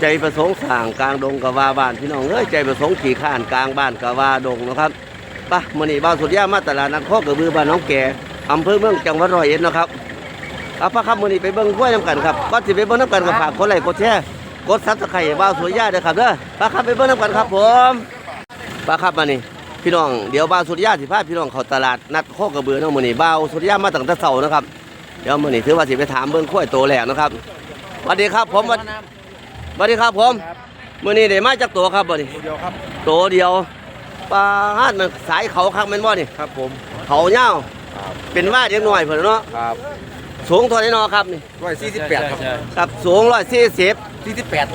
ใจประสงค์สร้างกลางดงกะว่าบ้านพี่น้องเอ้ยใจประสงค์ขี่ข้านกลางบ้านกะว่าดงนะครับไปะมื้อนี้บ้านสุดยามาตลาดนัดข้อกระบือบ้านน้องแก่อำเภอเมืองจังหวัดร้อยเอ็ดนะครับเอาปะครับมื้อนี้ไปเบิ่งกล้วยน้ำกันครับก่อนสิไปเบิ่งน้ำกันก็ฝากกดไลค์กดแชร์กดซับสไครต์บ้านสุดยาเด้อครับเด้อไปครับไปเบิ่งน้ำกันครับผมไปครับมานี่พี่น้องเดี๋ยวบ้านสุดยาสิพาพี่น้องเข้าตลาดนัดข้อกระบือเนาะมื้อนี้บ้านสุดยามาตั้งแต่เช้านะครับเดี๋ยวมื้อนี้ถือว่าสิไปถามเบิ่งกล้วยโตแรกนะครับสวัสดีครับผมสวัส สวัสดีครับผมมื้อนี้ได้มาจากตัวครับบ่นี่เดียวครับโตเดียวปลาฮาดมันสายเขาคักแม่นบ่นี่ครับผมเขาเหี่ยวครับเป็นว่าเด็กน้อยเพิ่นเนาะครับสูงเท่าไหร่เนาะครับนี่ร้อยสี่สิบแปดครับครับสูง140 สี่สิบแปด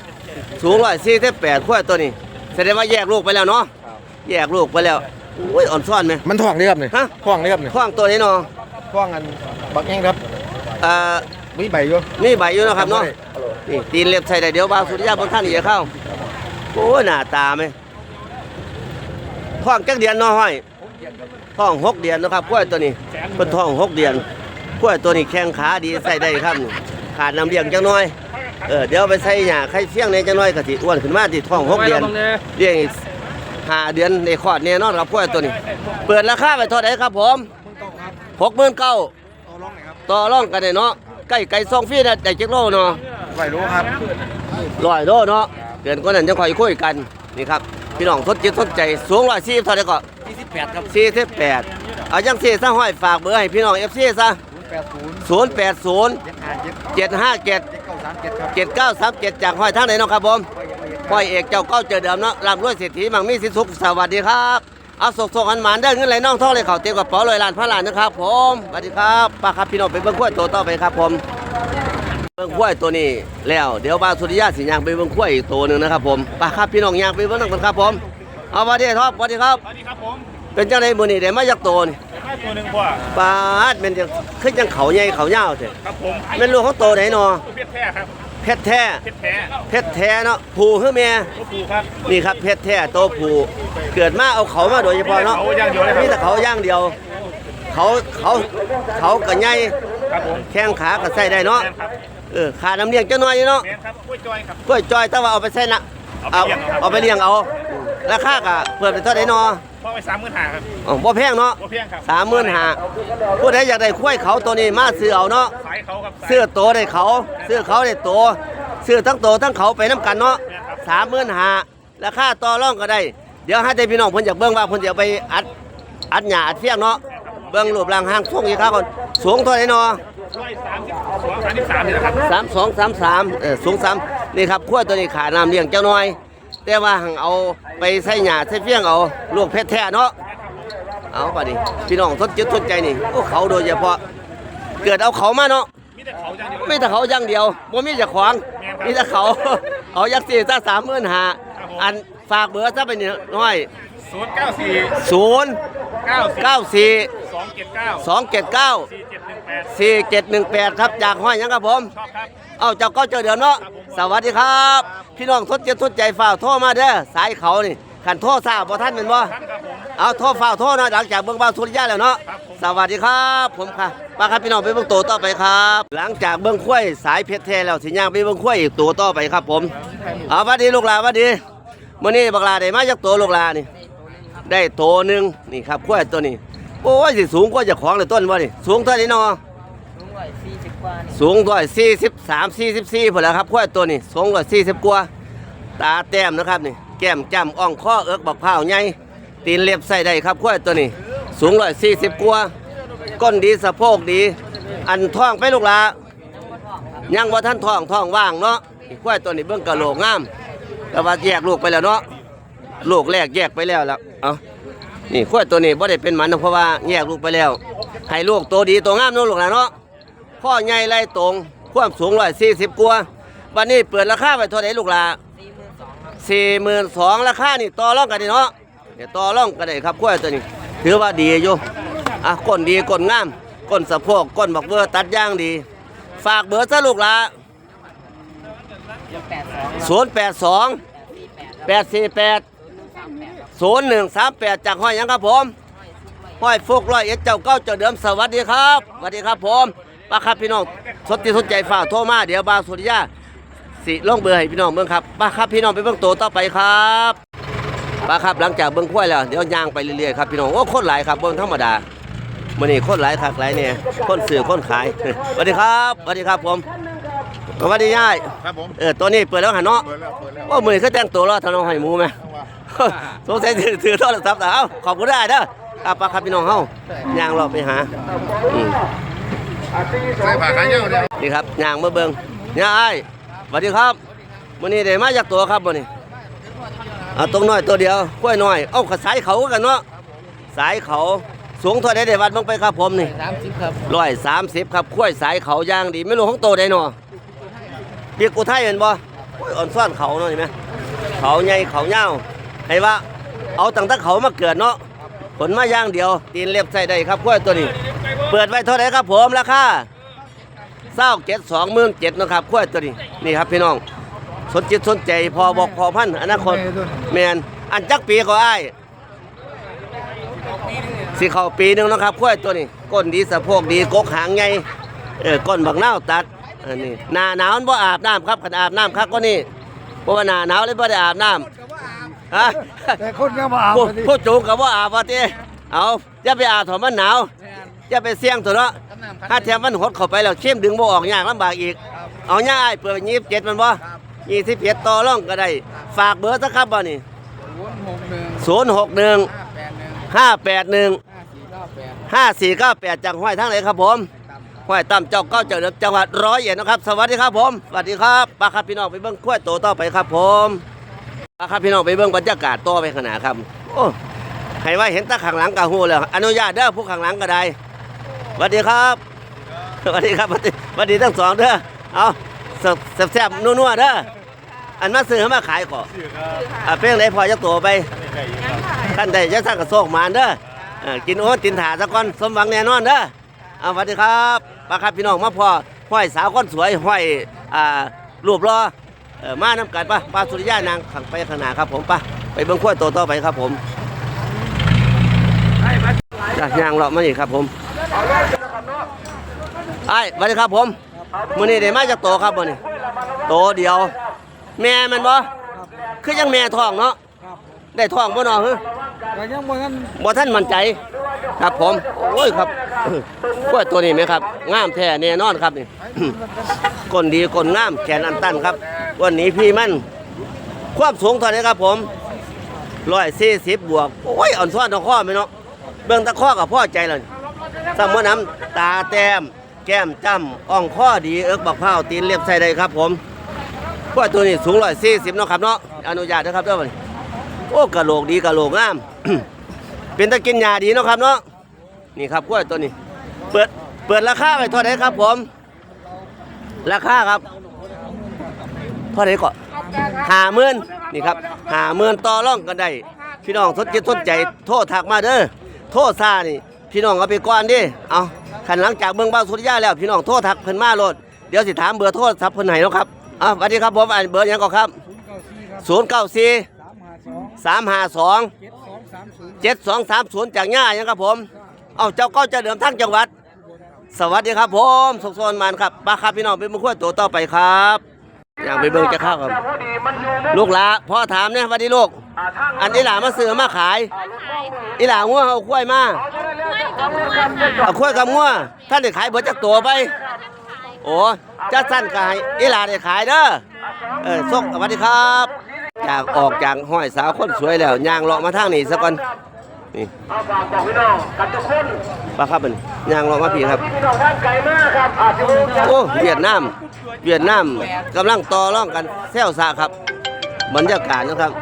48สูง148ขั้วตัวนี้แสดงว่าแยกลูกไปแล้วเนาะครับแยกลูกไปแล้วอุ้ยอ่อนซ่อนไหม มันท่องเลยครับเนี่ยฮะ ท่องเลยครับเนี่ยข้างตัวนี้เนาะท่องอันบักแห้งครับ เอ่อมีใบอยู่มีใบอยู่เนาะครับเนาะ นี่ตีนเล็บใส่ได้เดี๋ยวบางสุริยาบนท่านนี่จะเข้าโอ้หน้าตาไหมท้องจักเดือนนาะห้อยท้องหกเดือนนะครับกล้วยตัวนี้เป็นท้องหกเดือนกล้วยตัวนี้แข้งขาดีใส่ได้ครับขาดน้ำเลี้ยงจังน้อยเออเดี๋ยวไปใส่หญ้าไข่เฟี้ยงในจังน้อยก็สิอ้วนขึ้นมาที่ท้องหกเดือนเลี้ยงหาเดือนในคลอดแน่นอนครับกล้วยตัวนี้ เปิดราคาไปเท่าไหร่ครับผมหกหมื่นเก้าเอาลองหน่อยครับต่อรองกันได้เนาะใกล้ไก่ซองฟีนะได้เจ็ดโลเนาะ ไหวรู้ครับร้อยโลเนาะเกินกว่านั้นจะคอยคุยกันนี่ครับพี่น้องสนจิตสนใจสูงร้อยสี่เท่าไหร่ก็สี่สิบแปดครับสี่สิบแปดเอาจังสี่ซะห้อยฝากเบอร์ให้พี่น้องเอฟซีซะศูนย์แปดศูนย์ศูนย์แปดศูนย์เจ็ดห้าเจ็ดเจ็ดห้าเจ็ดเจ็ดเก้าสามเจ็ดครับเจ็ดเก้าสามเจ็ดจากห้อยทางไหนเนาะครับผมห้อยเอกเจ้าเก้าเจอเดิมเนาะร่ำรวยเศรษฐีมั่งมีสินสุขสวัสดีครับเอาสกสกอันหมานได้เงินไหลน่องท่องเลยเขาเต็มกระเป๋าลอยล้านพันล้านนะครับผมสวัสดีครับป้าครับพี่น้องไปเบิ่งกล้วยตัวต่อไปครับผม เบิ่งควายตัวนี้แล้วเดี๋ยวบางสุริยะสิยางไปเบิ่งควายอีกตัวหนึ่งนะครับผมไปครับพี่น้องยางไปเบิ่งนั่นกันครับผมเอาสวัสดีครับสวัสดีครับสวัสดีครับผมเป็นจังไดมื้อนี้ได้มาจากตัวนี่เดี๋ยวให้ตัวหนึ่งพ่อปาดเป็นจังคือจังเขาใหญ่เขายาวแท้ครับผมแม่นลูกของโตไหนเนาะเพชรแท้ครับเพชรแท้เพชรแท้เพชรแท้เนาะผู้คือแม่ตัวผูครับนี่ครับเพชรแท้โตผู้เกิดมาเอาเขามาโดยเฉพาะเนาะเขาอย่างเดียวเลยครับมีแต่เขาอย่างเดียว เขาเขาเขาก็ใหญ่ครับผมแข้งขาก็ใส่ได้เนาะแมนครับ เออขาน้ำเลี้ยงจังน้อยอยู่เนาะแมนครับกล้วยจอยครับ กล้วยจอยแต่ว่าเอาไปใส่นะเอาเอาไปเลี้ยงเอาเอาไปเลี้ยงเอาราคาก็เปิดเป็นเท่าไหร่เนาะพ่อไปสามหมื่นห้าครับอ๋อบ่แพงเนาะบ่เพียงครับสามหมื่นห้าผู้ใดอยากได้ควายเขาตัวนี้มาซื้อเอาเนาะสายเขาครับสายซื้อโตได้เขาซื้อเขาได้โตซื้อทั้งโตทั้งเขาไปน้ำกันเนาะสามหมื่นห้าราคาต่อรองก็ได้ เดี๋ยวให้ได้พี่น้องเพิ่นอยากเบิ่งว่าเพิ่นจะไปอัดอัดหญ้าอัดเฟียงเนาะเบิ่งรูปร่างห้างทรงอีกครับก่อนสูงเท่าไหร่เนาะ ร้อยสามสิบสองสามสิบสามนี่แหละครับสามสองสามสามเออสูงสามนี่ครับขั้วตัวนี้ขาน้ำเลี้ยงเจ้าน้อย แต่ว่าหังเอาไปใส่หญ้าใส่เฟี้ยงเอาลูกเพชรแท้เนาะเอาป่ะดิพี่น้องทดจิตทดใจนี่โอ้เขาโดยเฉพาะ เกิดเอาเขามาเนาะมีแต่เขาอย่างเดียวไม่แต่เขาอย่างเดียวบ่มีเจะขวางมีแต่เขาเอายักษ์สี่ซะสามหมื่นหาอันฝากเบอร์ซะไปนิดหน้อยศูนย์เก้าสี่ศูนย์เก้าสี่เก้าสี่สองเจ็ดเก้าสองเจ็ดเก้าสี่ สี่เจ็ดหนึ่งแปดครับจากห้อยหยังครับผมชอบครับเอาเจ้าก็เจอเดี๋ยวเนาะสวัสดีครับ พี่น้องทดเจ็บทดใจฝ่ากโทรมาเด้อสายเขานี่ขันโทรทราบบ่ท่านเป็นบ่ท่านครับผมเอาโทรฝ่ากโทรนะหลังจากเบิ่งบ้านสุริยะแล้วเนาะครับผมสวัสดีครับ ผมค่ะป้าครับพี่น้องไปเบิ่งตัวต่อไปครับ หลังจากเบิ่งข้วยสายเพชรแท้แล้วสิย่างไปเบิ่งข้วยอีกตัวต่อไปครับ ผมเอาสวัสดีลูกหลานสวัสดีมื้อนี้บักหลาได้มาจากตัวลูกหลานนี่ ได้ตัวหนึงนี่ครับข้วยตัวนี้ โอ้ยสิสูงกว่าเจ้าของเลยต้นบ่นี่สูงเท่านี้เนาะสูงร้อยสี่สิบสามสี่สิบสี่พอแล้วครับควายตัวนี้สูงร้อยสี่สิบกว่าตาแต้มนะครับนี่แก้มจ้ำอ่องข้อเอิกบักเผาวใหญ่ตีนเล็บใส่ได้ครับควายตัวนี้ สูงร้อยสี่สิบกว่าก้นดีสะโพกดี อันท้องไปลูกหลายังว่าท่านท้องท้องว่างเนาะอีกควายตัวนี้เบิ่งกะโหลกงาม แต่ว่าแยกลูกไปแล้วเนาะลูกแรกแยกไปแล้วแล้วเอา นี่ควายตัวนี้บ่ได้เป็นหมันนะเพราะว่าแยกลูกไปแล้ว ให้ลูกโตดีโตงามเนาะลูกหลานเนาะพ่อใหญ่ไรตรงความสูงร้อยสี่สิบกว่าวันนี้เปิดราคาไปเท่าไหร่ลูกหลาสี่หมื่นสองราคานี่ต่อรองกันดีเนาะเดี๋ยวต่อรองกันได้ครับกล้วตัวนี้ ถือว่าดีอยู่อะก้นดีก้นงามก้นสะโพกก้นบักเบอร์ตัดย่างดี ฝากเบอร์ซะลูกหลาศูนย์แปดสองแปดสี่แปด ศูนย์หนึ่งสามแปดจากห้อยหยังครับผมห้อยฟุกร้อยเอ็ดเจ้าเก้าเจ้าเดิมสวัสดีครับสวัสดีครับผมป้าครับพี่น้องสดที่สนใจฝากโทรมาเดี๋ยวบาวสุริยาสิลงเบอร์ให้พี่น้องเบิ่งครับป้าครับพี่น้องไปเบิ่งโตต่อไปครับป้าครับหลังจากเบิ่งควายแล้วเดี๋ยวย่างไปเรื่อยๆครับพี่น้องโอ้คนหลายครับเบิ่งธรรมดามื้อนี้คนหลายคักหลายเนี่ยคนซื้อคนขายสวัสดีครับสวัสดีครับผมสวัสดียายครับผมเออตัวนี้เปิดแล้วหันเนาะเปิดแล้วเปิดแล้วว่ามื้อนี้เขาแต่งตัวรอทางน้องให้หมูไหม สงสัยถือถือโทรศัพท์แล้วเอ้าขอบคุณได้เด้อครับป้าครับพี่น้องเฮาย่างเราไปหาอืมใส่ผ้าขายเงาเนี่ยนี่ครับย่างมาเบิ่งย่าอ้ายสวัสดีครับวันนี้ได้มาจากตัวครับวันนี้เอาตรงน้อยตัวเดียวกล้วยน้อย เอ้าขสายเขากันเนาะสายเขาสูงเท่าใดได้วัดบ้างไปครับผมนี่ สามสิบครับร้อยสามสิบครับกล้วยสายเขาย่างดี ไม่รู้ของโตได้เนาะเปียกกูไทยเห็นบ่โอ้ยอ่อนซ่อนเขาเนาะเห็นไหมเขาใหญ่เขาเงาว ให้ว่าเอาตั้งแต่เขามาเกิดเนาะผลมาย่างเดียว ตีนเล็บใส่ได้ครับกล้วยตัวนี้ เปิดไว้เท่าไหร่ครับผมราคาเศร้าเจ็ดสองหมื่นเจ็ดนะครับขั้วตัวนี้นี่ครับพี่น้อง สนจิตสนใจพอบอกพอพันอนาคตแมนอันจักปีก็อ้ายสิเข้าปีหนึงเนาะครับขั้วตัวนี้ ก้นดีสะโพกดีกกหางไงเออก้นบักเน่าวตัดเออนี่หน้าหนาวมันบ่อาบน้ำครับขันอาบน้ำครับก็นี่เพราะว่าหน้าหนาวเลยบ่ได้อาบน้ำ ฮะแต่คนก็มาอาบผู้พอดีผู้จูงกับว่าอาบว่าติเอาอย่าไปอาบถอมันหนาวอย่าไปเสี่ยงตัวเนาะถ้าแถมมันหดเข้าไปแล้วเข้มดึงบ่ออกยากลำบากอีก เอาง่ายเปิดยี่สิบเจ็ดมันบ่ยี่สิบเจ็ดต่อร่องก็ได้ ฝากเบอร์สักครับบ่นี่ศูนย์หกหนึ่งศูนย์หกหนึ่งห้าแปดหนึ่งห้าแปดหนึ่งห้าสี่เก้าแปดห้าสี่เก้าแปดจังห้อยทั้งไหนครับผมห้อยต่ำเจ้าเก้าเจ้าเดิมจังหวัดร้อยเอ็ดนะครับ สวัสดีครับผม สวัสดีครับป้าครับพี่น้องไปเบิ่งขั้วยโตต่อไปครับผมป้า ครับพี่น้องไปเบิ่งบรรยากาศต่อไปขนาดครับ โอ้ให้ว่าเห็นตาข้างหลังกะฮู้แล้วอนุญาตเด้อผู้ข้างหลังก็ได้สวัสดีครับสวัสดีครับสวัสดีสวัสดีทั้งสองเด้อเอาแซ่บๆนัวๆเด้ออันมาซื้อมาขายก่อนอะเป้งไหนพอจะตัวไปท่านใดจะสร้างกระโซกมานเด้อเออกินโอ๊ตกินถาซะก่อนสมหวังแน่นอนเด้อเอาสวัสดีครับป้าครับพี่น้องมาพอห้อยสาวคนสวยห้อยอ่ารูปรอ เออมาน้ำกันปะปลาสุริยานางขังไปข้างหน้าครับผมปะไปเบิ่งขั้วโตต่อไปครับผมจ้ะย่างเลาะมาอีกครับผมไอ้สวัสดีครับผมมื้อนี้ได้มาจากโตครับมื้อนี้โตเดียว แม่แมันบ่คือยังแม่ท้องเนาะได้ท้องบ่เนาะฮึก็ยังบ่ทันบ่ท่านมั่นใจ ครับผม โอ้ยครับกล้วยตัวนี้ไหมครับงามแท้แน่นอนครับนี่ ก้นดีก้นงามแขนอันตันครับ วันนี้พี่มันความสูงเท่าไหร่ครับผม140บบวก โอ้ยอ่อนซ้อนตะข้อไหมเนาะเบิ่งตะข้อกับพ่อใจเลยสมมน้ำตาแต้ม แก้มจ้ำอ่องข้อดีเอิกบักเผาตีนเล็บใส่ได้ครับผมกล้วยตัวนี้สูง140เนาะครับเนาะอนุญาตนะครับเด้อบัดนี้โอ้กะโหลกดีกะโหลกงาม เป็นตะกินยาดีเนาะครับเนาะนี่ครับกล้วยตัวนี้ เปิดเปิดราคาไปเท่าไหร่ครับผม ราคาครับเท่าไหร่ก็หาหมื่นนี่ครับหาหมื่นต่อร่องกันได้พี่น้องสนใจสนใจโทษถักมาเด้อโทษซานี่ พี่น้องเอาไปก่อนดิเอาขันหลังจากเมืองบ้านสุริยาแล้ว พี่น้องโทษถักเพิ่นมาโลดเดี๋ยวสิถามเบอร์โทรศัพท์เพิ่นให้เนาะครับอะสวัสดีครับผมอ่านเบอร์ยังก่อนครับศูนย์เก้าสี่ครับ094สามห้าสอง352 เจ็ดสองสามศูนย์7230จากย่ายังครับผม เอาเจ้าก้าเจ้าเดิมทั้งจังหวัด สวัสดีครับผมสุขสนมันครับป้าครับพี่น้องเป็นมือขั้วตัวต่อไปครับ อย่างไปเบิ่งจะข้าวครับ ลูกหลาพ่อถามเนี่ยวัสดีลูก อันนี้หลามาซื้อมาขาย อีหลางัวเอาควายมาเอาควายกับงัวท่านได้ขายเบิดจากตัวไป โอ้จะสั้นกายอีหลาได้ขายเด้อ เออส่งสวัสดีครับ จากออกจากห้อยสาวคนสวยแล้วย่างเลาะมาทางนี้ซะก่อนนี่เอาฝากบอกพี่น้องกันทุกคนป้าครับมันย่างเลาะมาพี่ครับ พี่น้องท่านไกลมากครับอาจจะรู้จักโอ้เวียดนามเวียดนามกำลังต่อร่องกันแซวซาครับบรรยากาศนะครับ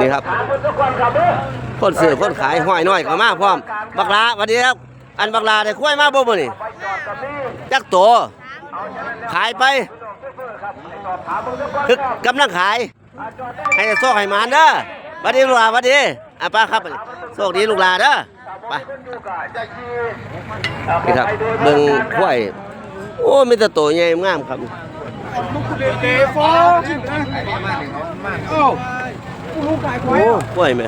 นี่ครับถามคนทุกคนครับเด้อคนซื้อคนขายห้อยน้อยก็มาพร้อม บักลาสวัสดีครับ อันบักลาได้คุ้ยมาบ่มื้อนี่จักโตวขายไป คือกำลังขาย ให้โชคให้หมานเด้อสวัสดีลูกหลาสวัสดีอะป้าครับโชคดีลูกหลาเด้อไปนี่ครับเบิ่งควายโอ้มีแต่โตใหญ่งามครับเดฟอโอ้ลูกไก่ควายโอ้กล้วยแม่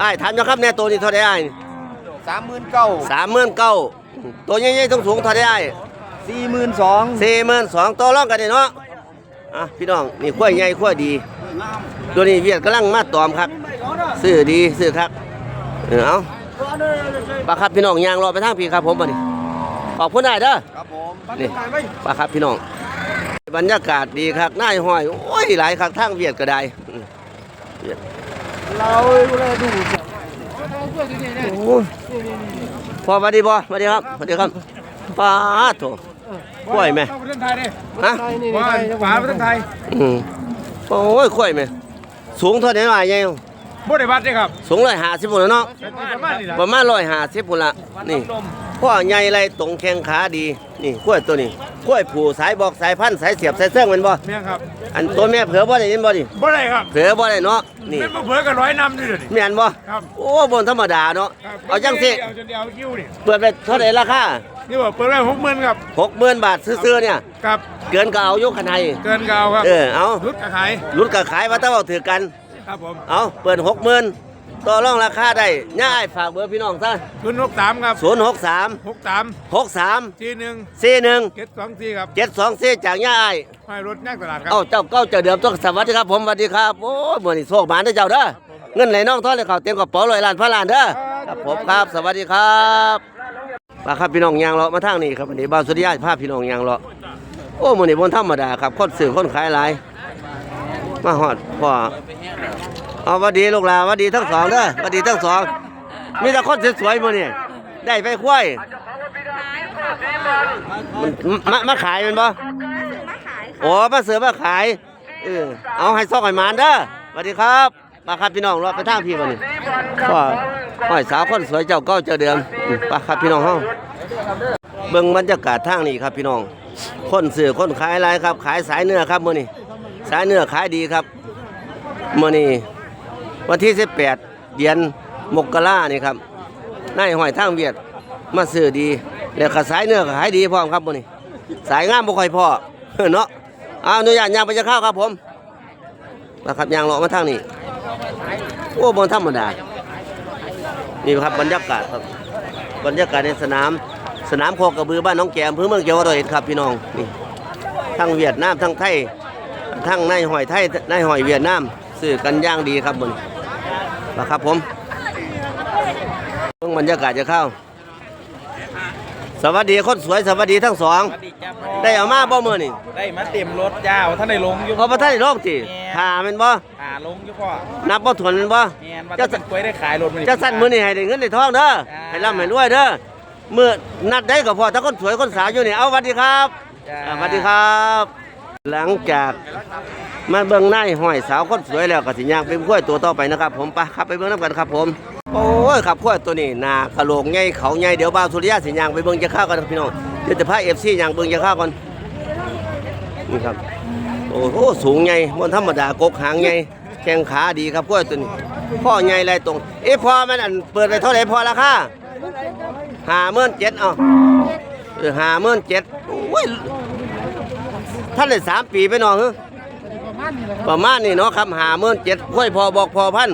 อ้ายถามเจ้าครับแน่ตัวนี้เท่าไดอ้ายสามหมื่นเก้าสามหมื่นเก้าตัวใหญ่ๆสูงๆเท่าไดอ้าย สี่หมื่นสองสี่หมื่นสองต่อรองกันนี่เนาะอะพี่น้องนี่ขั้วใหญ่ขั้วดี ตัวนี้เวียดกำลังมาตอมครับซื้อดีซื้อครับเออเอาปลาครับพี่น้องยางรอไปทางพี่ครับผมมาดิขอบคุณได้เด้อครับผมนี่ปลาครับพี่น้องบรรยากาศดีครับนายห้อยโอ้ยหลายครับทางเวียดก็ได้อืมเราเราดูโอ้ยพอสวัสดีบ่สวัสดีครับสวัสดีครับปลาโถ กล้วยไหมเข้าประเทศไทยดิฮะว่าฝาประเทศไทย อืมโอ้ยกล้วยไหมสูงเท่าไหร่หน่อยยัง บ่ได้บัตรเด้ครับสูงร้อยห้าสิบปุ่นละเนาะเป็นประมาณนี้ล่ะประมาณร้อยห้าสิบปุ่นละนี่ข้อใหญ่ไรตรงแข้งขาดีนี่กล้วยตัวนี้กล้วยผูสายบอกสายพันธุ์สายเสียบสายเสื่องแมันบ่แม่นครับอันตัวแม่เผือบ่ได้ยินบ่ดิบ่ได้ครับเผือบ่ได้เนาะนี่แม่นบ่เผลอกันร้อยนำนี่เดี๋ยวนี้แม่นบ่ครับโอ้บนธรรมดาเนาะครับเอาจังสิเอาจนเดียวคิวนี่เปิดไปเท่าไหร่ราคานี่บอกเปิดไว้หกหมื่นครับหกหมื่นบาทซื้อๆเนี่ยครับเกินก็เอายกขนาดเกินก็เอาครับเออเอารุดกระขายรุ่นก็ขายว่าถ้าเอาถือกัน ครับผมเอาเปิดหกหมื่นต่อรองราคาได้ง่ายฝากเบอร์พี่น้องซะทุนหกสามครับศูนย์หกสามหกสามหกสามทีหนึ่งสี่หนึ่งเจ็ดสองสี่ครับเจ็ดสองสี่จากย่าอ้ายให้รถนั่งตลาดครับ เอ้าเจ้าเก้าเจ้าเดิมต้องสวัสดีครับผมสวัสดีครับ โอ้ยมื่อนี้โชคหมานเด้อเจ้าเด้อเงินไหลน้องทอดเลยเขาเต็มกระเป๋าลอยล้านพันล้านเด้อครับผมครับสวัสดีครับมาครับพี่น้องยางเลาะมาทางนี้ครับวันนี้บ่าวสุริยะภาพพี่น้องยางเลาะโอ้มื่อนี้บนธรรมดาครับคนซื้อคนขายหลาย มาฮอดพ่อเอาหวัดดีลูกหลานหวัดดีทั้งสองเด้อหวัดดีทั้งสอง มีแต่คนสวยๆมื่อนี้ได้ไปคุ้ยมันมามาขายแมันบ่โอ้มาเสือมาขายเออเอาให้ซอกให้หมานเด้อสวัสดีครับมาครับพี่น้องรอไปทางพี่มานี่ก็ห้อยสาวคนสวยเจ้าเก้าเจ้าเดิมอืมไปครับพี่น้องเฮาเบิ่งบรรยากาศทางนี้ครับพี่น้อง คนซื้อคนขายอะไรครับ ขายสายเนื้อครับมื้อนี้ สายเนื้อขายดีครับมื้อนี้วันที่ 18 เดือนมกรานี่ครับนายหอยทางเวียดมาซื้อดี แล้วก็สายเนื้อขายดีพร้อมครับมื้อนี้สายงามบ่ค่อยพอเนาะเอาอนุญาตยางไปจะเข้าครับผมนะครับยางเลาะมาทางนี้โอ้บนธรรมดานี่ครับบรรยากาศครับบรรยากาศในสนามสนามโคกระบือบ้านน้องแกมอำเภอเมืองเกียวร้อยครับพี่น้องนี่ทั้งเวียดนามทั้งไทย ทั้งนายหอยไทยนายหอยเวียดนามซื้อกันอย่างดีครับบนนะครับผมเบิ่งบรรยากาศจะเข้า สวัสดีคนสวยสวัสดีทั้งสองสวัสดีจ้าพ่อได้เอามาบ่มื้อนี่ได้มาเต็มรถจ้าท่านได้ลงอยู่เพราะว่าท่านได้โรคติหาแม่นบ่หาลงอยู่พ่อนับบ่ถ้วนแม่นบ่แมนว่าจะเป็นกล้วยได้ขายรถมันจะสั่นมื้อนี้ให้ได้เงินได้ทองเด้อจ้าให้ร่ำให้รวยเด้อมื้อนัดได้ก็พอถ้าคนสวยคนสาวอยู่นี่เอาสวัสดีครับจ้าอ่าสวัสดีครับ หลังจากมาเบิ่งนห้อยสาวคนสวยแล้วก็สิย่างไปกล้วยตัวต่อไปนะครับ ผมไปครับไปเบิ่งนํกันครับผม โอ้ยครับกล้วยตัวนี้นากระโหลกใหญ่เขาใหญ่เดี๋ยวบ่าวสุริยะสิย่างไปเบิ่งจะข้าวกันพี่น้องเดี๋ยวจะพา FC ย่างเบิ่งจะข้าวก่อนนี่ครับโอ้โหสูงใหญ่บนธรรมดากกหางใหญ่แข้งขาดีครับกล้วยตัวนี้พ่อใหญ่ไรตรงเอ๊ะพ่อมันอันเปิดไปเท่าไหร่พอราคาห้าหมื่นเจ็ดเอาเออห้าหมื่นเจ็ดโอ้ย ท่านได้สามปีไปหนอเหรอประมาณนี้เนาะครับห้าหมื่นเจ็ดกล้วยพอบอกพอพัน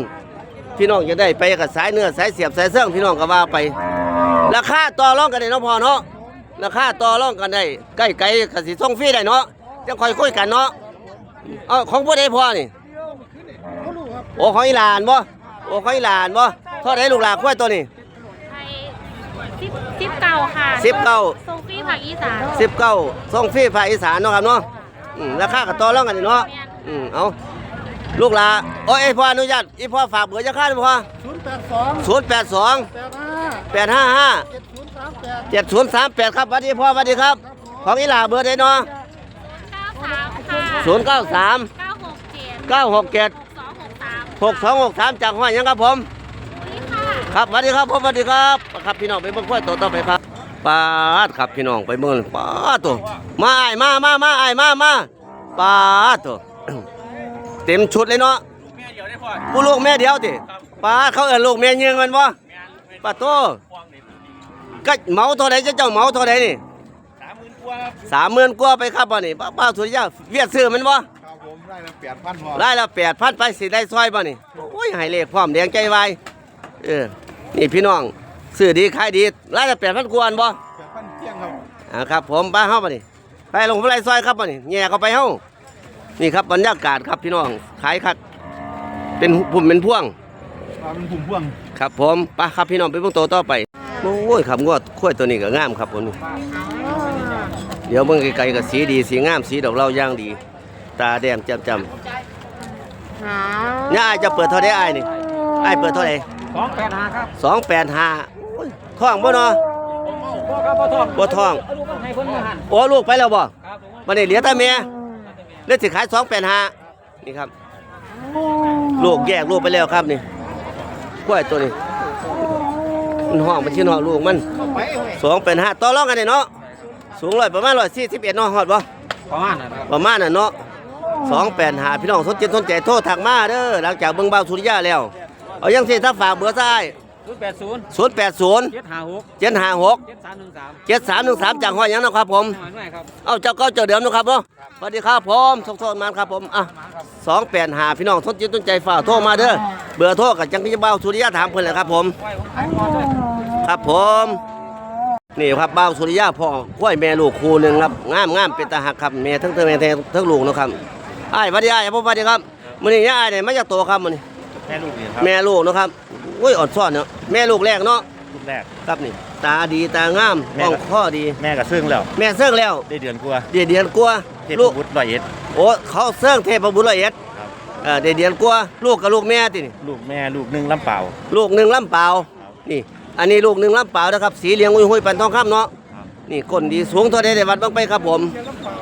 พี่น้องจะได้ไปกับสายเนื้อสายเสียบสายเสื่องพี่น้องก็ว่าไป ราคาต่อรองกันได้เนาะพอเนาะราคาต่อรองกันได้ใกล้ไกลกสิส่งฟรีได้เนาะจะคอยคุยกันเนาะเอาของผู้ใดพ่อนี่โอ้ของอีหลานบ่โอ้ของอีหลานบ่เท่าไดลูกหลานควายตัวนี้ไทยสิบสิบเก้าค่ะสิบเก้าโซ ฟี่ภาคอีสานสิบเก้าส่งฟรีภาคอีสานเนาะครับเนาะอืมราคาก็ต่อรองกันนี่เนาะอืมเอาลูกหลานโอ้ยไอ้พ่ออนุญาตอีพ่อฝากเบอร์จะค่าด้วยพ่อศูนย์แปดสองศูนย์แปดสองแปดห้าแปดห้าห้าเจ็ดศูนย์สามแปดเจ็ดศูนย์สามแปดครับสวัสดีพ่อสวัสดีครับ ของอีหลาเบอร์ใดเนาะเก้าสามค่ะศูนย์เก้าสามเก้าหกเจ็ดเก้าหกเจ็ดสองหกสามหกสองหกสามจากห้อยหยังครับผมนี่ค่ะ ครับสวัสดีครับผมสวัสดีครับ ครับพี่น้องไปเบิ่งควายตัวต่อไปครับ ปาดครับพี่น้องไปเบิ่งปาดตัวมาอ้ายมามามาอ้ายมามาปาดตัวเต็มชุดเลยเนาะแม่เดี๋ยวได้พ่อผู้ลูกแม่เดียวติปาดเขาเอิ้นลูกแม่ยิงแมันบ่ปาดโตควงนี่ก็เหมาเท่าใดเจ้าเจ้าเหมาเท่าใดนี่สามหมื่นกว่าครับ30,000กว่าไปครับบ่นี่ป้าป้าสุริยะเวียดซื้อแมันบ่ครับผมได้ละแปดพันพอรายละ8,000ไปสิได้ซอยบ่นี่โอ้ยให้เลขพร้อมแดงใจไวเออนี่พี่น้อง ซื้อดีขายดีรายละ8,000กว่าอันบ่แปดพันเที่ยงครับโอ่าครับผมป้าเฮามานี่ไปลงไปไล่ซอยครับมานี่แง่เข้าไปเฮานี่ครับบรรยากาศครับพี่น้องขายคักเป็นพุ่มเป็นพ่วงมันผุ่มพ่วง ครับผมป้าครับพี่น้องไปเบิ่งโตวต่อไปโอ้ยครับงวดข้วยตัวนี้ก็งามครับผมนี่เดี๋ยวเบิ่งไกลๆก็สีดีสีงามสีดอกเหล่าย่างดี ตาแดงจำจำเนี่ยอายจะเปิดเท่าไดอายนี่อายเปิดเท่าไหร่สองแปดห้าครับสองแปดห้า ท้องบ่เนาะพ่อครับพ่อทองบ่ท้องเอาลูกให้คนมาหันโอ้ลูกไปแล้วบ่ครับผมวันนี้เหลือแต่เมียเหลือสิขายสองแปดห้านี่ครับ ลูกแยกลูกไปแล้วครับนี่กล้วยตัวนี้มันห้องมันชื่อห้องลูกมันสองเป็นห้าต่อรองกันเนี่ยเนาะสูงร้อยประมาณร้อยสี่สิบเอ็ดเนาะฮอดบ่ประมาณนั้นครับประมาณน่ะเนาะสองแปดหาพี่น้องสนใจสนใจโทษทางมาเด้อหลังจากเบิ่งเบาสุริยะแล้ว เอายังสิถ้าฝากเบอร์ซ้าย ศูนย์แปดศูนย์ศูนย์แปดศูนย์เจ็ดห้าหกเจ็ดห้าหกเจ็ดสามหนึ่งสามเจ็ดสามหนึ่งสามจากห้อยหยังนะครับผมหน่อยหน่อยครับเอาเจ้าเก็เจ้าเดิมนะครับเนาะสวัสดีครับผมสงสารมานครับผมอะสองแปดหาพี่น้องสนใจสนใจฝากโทรมาเด้อเบอร์โทรกับจังที่เบาสุริยะถามเพิ่นเลยครับผมไว้ผมขายก่อนเลยครับผมนี่ครับบ้าวสุริยะพ่อข้วยแม่ลูกคู่หนึ่งครับงามงามเป็นตาหักครับแม่ทั้งเธอแม่ทั้งทั้งลูกเนาะครับอ้ายสวัสดีอ้ายผมสวัสดีครับมื้อนี้ย่าอ้ายเนี่ยมาจากโตครับมื้อนี้แม่ลูกนี่ครับแม่ลูกเนาะครับ อุ้ยอ่อนซ่อนเนาะแม่ลูกแรกเนาะลูกแรก ครับนี่ ตาดีตางามแม่อ่องข้อดี แม่กับซึ่งแล้ว แม่เสื่องแล้วได้เดือนกว่าเดียเดียนกลัวเทพลูกบุตรร้อยเอ็ด โอ้เขาเสื่องเทพบุตรละเอียดครับ เออเดียเดียนกลัวลูกกับลูกแม่ตินี่ลูกแม่ลูกหนึ่งลำเปล่า ลูกหนึ่งลำเปล่านี่ อันนี้ลูกหนึ่งลำเปล่านะครับสีเหลืองอุ้ยหุยปันทองคำเนาะครับนี่ก้นดีสูงเท่าใดได้วัดบ้างไปครับผม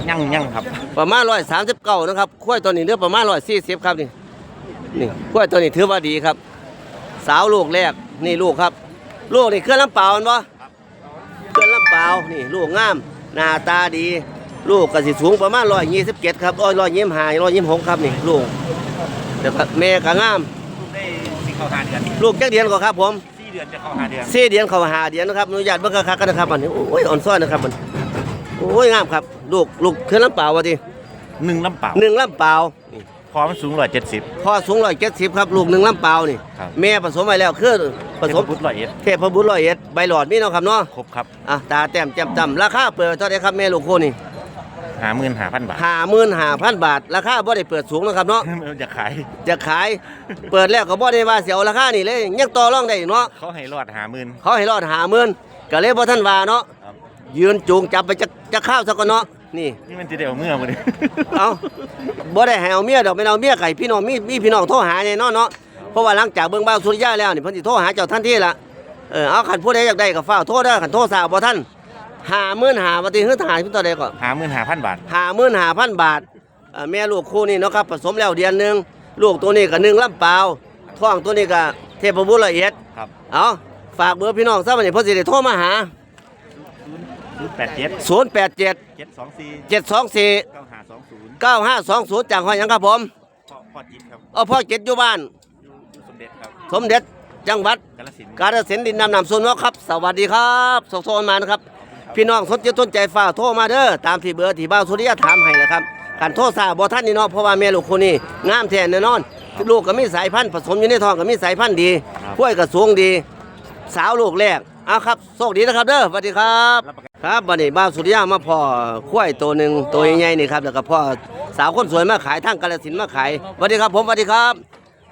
ยั่งยั่งครับ ประมาณร้อยสามสิบเก้านะครับกล้วยตัวนี้เนื้อประมาณร้อยสี่สิบครับนี่นี่กล้วยตัวนี้ถือว่าดีครับ สาวลูกแรกนี่ลูกครับ ลูกนี่เคลื่อนลำเปล่ามันบ่เคลื่อนลำเปล่านี่ลูกงามหน้าตาดี ลูกก็สิสูงประมาณร้อยยี่สิบเจ็ดครับร้อยร้อยยี่สิบห้าร้อยยี่สิบหกครับนี่ลูกเดี๋ยวครับแม่ก็งามลูกได้สี่เข้าห้าเดือนลูกแค่เดือนก็ครับผมสี่เดือนจะเข้าห้าเดือนสี่เดือนเขาหาเดือนนะครับอนุญาตเบิ่งคักๆกันนะครับมันโอ้ยอ่อนซ้อนนะครับมันโอ้ยงามครับ ลูกลูกเคลื่อนลำเปล่าวะทีหนึ่งลำเปล่าหนึ่งลำเปล่านี่ พอมันสูงร้อยเจ็ดสิบ พ่อสูงร้อยเจ็ดสิบครับลูกหนึ่งลำเปล่านี่ ครับ แม่ผสมไว้แล้วคือผสมบุตรร้อยเอ็ดเทพบุตรร้อยเอ็ดใบหลอดมีเนาะครับเนาะครบครับอะตาแต้มแจ่มดำราคาเปิดเท่าไหร่ครับแม่ลูกโคนี่หาหมื่นหาพันบาท ห้าหมื่นห้าพันบาทราคาบ่ได้เปิดสูงนะครับเนาะจะขายจะขายเปิดแล้วก็บ่ได้ว่าเสียวราคานี่เลยยังต่อรองได้เนาะเขาให้รอดหาหมื่นเขาให้รอดหาหมื่นก็เลยบ่ทันว่าเนาะครับยืนจูงจับไปจะจะข้าวซะก่อนเนาะนี่ นี่มันจะเดี๋ยวเมื่อมาเลยเอา บ่ได้ให้เอาเมียดอกไม่เอาเมียไก่พี่น้องมีมีพี่น้องโทรหาแน่นอนเนาะเพราะว่าหลังจากเบิ่งบ้าวสุริยะแล้วนี่เพิ่นสิโทรหาเจ้าทันทีละเออเอาคันผู้ใดอยากได้ก็ฟ้าวโทรเด้อคันโทรสาวบ่ทัน50,000หาว่าติฮือถ่ายเพิ่นต่อใดก็หาหมื่นหาพันบาท55,000บาทเอ่อแม่ลูกคู่นี่เนาะครับผสมแล้วเดือนหนึงลูกตัวนี้ก็หนึ่งลำเปล่าท้องตัวนี้ก็เทพบุตรละเอียดครับ เอาฝากเบอร์พี่น้องซะบัดนี้เพิ่นสิได้โทรมาหาศูนย์แปดเจ็ด087 เจ็ดสองสี่724 เก้าหาสองศูนย์ 9520 จากห้อยหยังครับผมพ่อพ่อจิตครับเอาพ่อเจ็ดอยู่บ้าน อยู่อยู่สมเด็จครับสมเด็จจังหวัด กาฬสินธุ์กาฬสินธุ์ดินนำนำโซนเนาะครับ สวัสดีครับส่งโซนมานะครับ พี่น้องสนใจสนใจฝากโทรมาเด้อตามที่เบอร์ที่บ้าวสุริยะถามให้นะครับการโทรสาบ่ท่านนี่เนาะเพราะว่าแม่ลูกคนนี้งามแท้แน่นอน ลูกก็มีสายพันธุ์ผสมอยู่ในท้องก็มีสายพันธุ์ดีกล้วยก็สูงดี สาวลูกแรกเอาครับโชคดีนะครับเด้อสวัสดีครับ รับประกัน ครับวันนี้บ้าวสุริยะมาพ่อควายตัวหนึ่งตัวใหญ่ๆนี่ครับแล้วก็พ่อสาวคนสวยมาขายทางกาฬสินธุ์มาขายสวัสดีครับผมสวัสดีครับ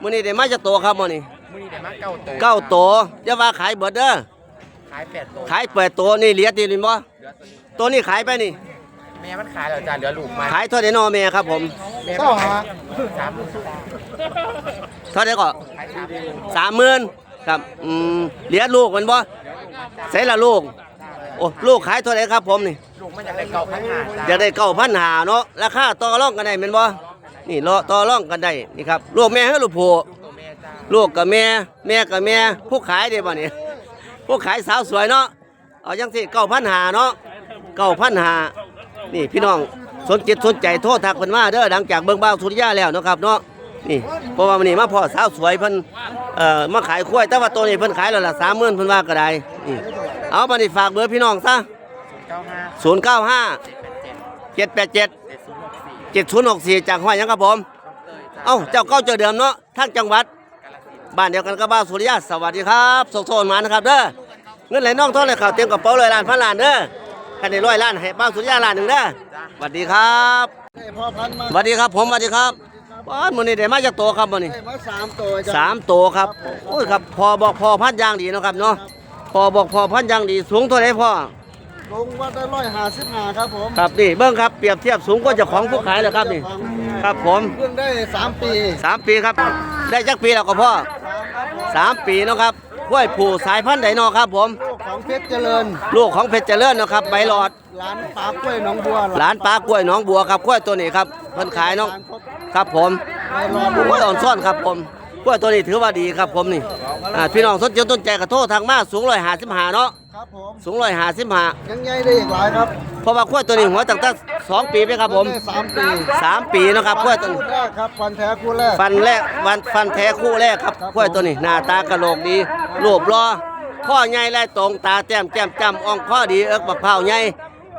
มื้อนี้ได้มาจากโตครับมื้อนี้มือนี้ได้มาเก้าตัวเก้าตัวอย่าว่าขายเบิดเด้อขายแปดตัวขายเปิดตัวนี่เหลียดีนี่บ่เหลือตัวนี้ตัวนี้ขายไปนี่ แม่มันขายแล้วจ้าเหลือลูกมาขายเท่าไดนอแม่ครับผมแม่มันขายสามลูกเท่าไดก็ขายสามลูกสามหมื่นครับอืมเหลียลูกมันบ่ใส่ละลูก โอ้ลูกขายเท่าไดครับผมนี่ลูกมันอยากได้เก้าพันห้าจ้าอยากได้เก้าพันหาเนาะราคาต่อรองกันได้แม่นบ่นี่รอต่อรองกันได้นี่ครับลูกแม่ให้ลูกผู้ตัวแม่จ้าลูกกับแม่แม่กับแม่ผู้ขายเด้บ่นี่ผู้ขายสาวสวยเนาะเอาจังสิเก้าพันหาเนาะเก้าพันหานี่พี่น้องสนจิตสนใจโทษทักเพิ่นมาเด้อหลังจากเบิ่งบ้าวสุริยะแล้วเนาะครับเนาะนี่เพราะว่ามื้อนี้มาพ่อสาวสวยเพิ่นเอ่อมาขายกล้วยแต่ว่าตัวนี้เพิ่นขายแล้วล่ะ30,000เพิ่นว่าก็ได้นี่ เอาบัดนี้ฝากเบอร์พี่น้องซะเก้าห้า095เจ็ดแปดเจ็ด787เจ็ดศูนย์หกสี่7064จากห้อยหยังครับผมเตยจ้าเอ้าเจ้าเก่าเจ้าเดิมเนาะทางจังหวัด บ้านเดียวกันกับบ้านสุริยะสวัสดีครับส่งโซนมานะครับเด้อเงินไหลน่องท่องเลยข่าวเต็มกระเป๋าเลยล้านพันล้านเด้อคันนี้ร้อยล้านให้บ้างสุริยาล้านหนึ่งเด้อสวัสดีครับพ่อพันธุ์มาสวัสดีครับผมสวัสดีครับบ้านมื้อนี้ได้มาจากตัวครับมื้อนี้ได้มาสามตัวจ้ะสามตัวครับโอ้ยครับพอบอกพอพันธุ์อย่างดีเนาะครับเนาะพ อบอกพอพันธุ์อย่างดีสูงเท่าไหร่พ่อ ลงวัดได้ร้อยห้าสิบห้าครับผมครับนี่เบิ้งครับเปรียบเทียบสูงกว่าเจ้าของผู้ขายเลยครับนี่ ครับผมเพิ่งได้สามปีสามปีครับ ได้จักปีแล้วก็พ่อสามปีเนาะครับกล้วยผูสายพันธุ์ไดเนอครับผม ลูกของเพชรเจริญลูกของเพชรเจริญเนาะครับใบหลอดหลานปากกล้วยหนองบัวหลานปลากล้วยหน้องบัวครับกล้วยตัวนี้ครับเพิ่นขายเนาะครับผมไปรอดูกล้วยอ่อนซ่อนครับผม กล้วยตัวนี้ถือว่าดีครับผมนี่อ่าพี่น้องสนใจต้นใจกระโทษทางมาสูงร้อยห้าสิบห้าเนาะครับผมสูงร้อยห้าสิบห้ายังใหญ่ได้อีกหลายครับเพราะว่ากล้วยตัวนี้หัวตั้งแต่สองปีไหมครับผมได้สามปีสามปีเนาะครับกล้วยตัวนี้คู่แรกครับฟันแท้คู่แรกฟันแรกวันฟันแท้คู่แรกครับครับกล้วยตัวนี้หน้าตากระโหลกดีรูปรอข้อใหญ่และตรงตาแต้มแก้มจำอ่องข้อดีเอิกบักเผาวใหญ่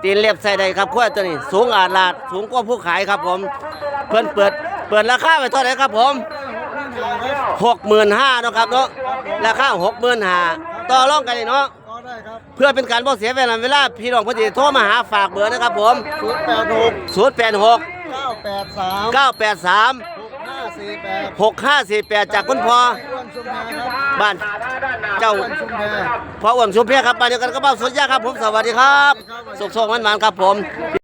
ตีนเล็บใส่ได้ครับกล้วยตัวนี้ สูงอาดลาดสูงกว่าผู้ขายครับผมเพิ่นเปิดเปิดราคาไปเท่าไหร่ครับผม หกหมื่นห้าเนาะครับเนาะราคาหกหมื่นห้าต่อรองกันเลยเนาะก็ได้ครับเพื่อเป็นการบ่เสียเวลาเวลาพี่น้องเพอดีโทรมาหาฝากเบอร์นะครับผมศูนย์แปดหกศูนย์แปดหกเก้าแปดสามเก้าแปดสามหกห้าสี่แปดหกห้าสี่แปดจากคุณพ่ออ้วนชุมแพครับบ้านเจ้าอ้วนชุมแพพ่ออ้วนชุมเพียครับบ้านเดียวกันก็บ้านสุดยาครับผมสวัสดีครับสุขสมันมันๆครับผม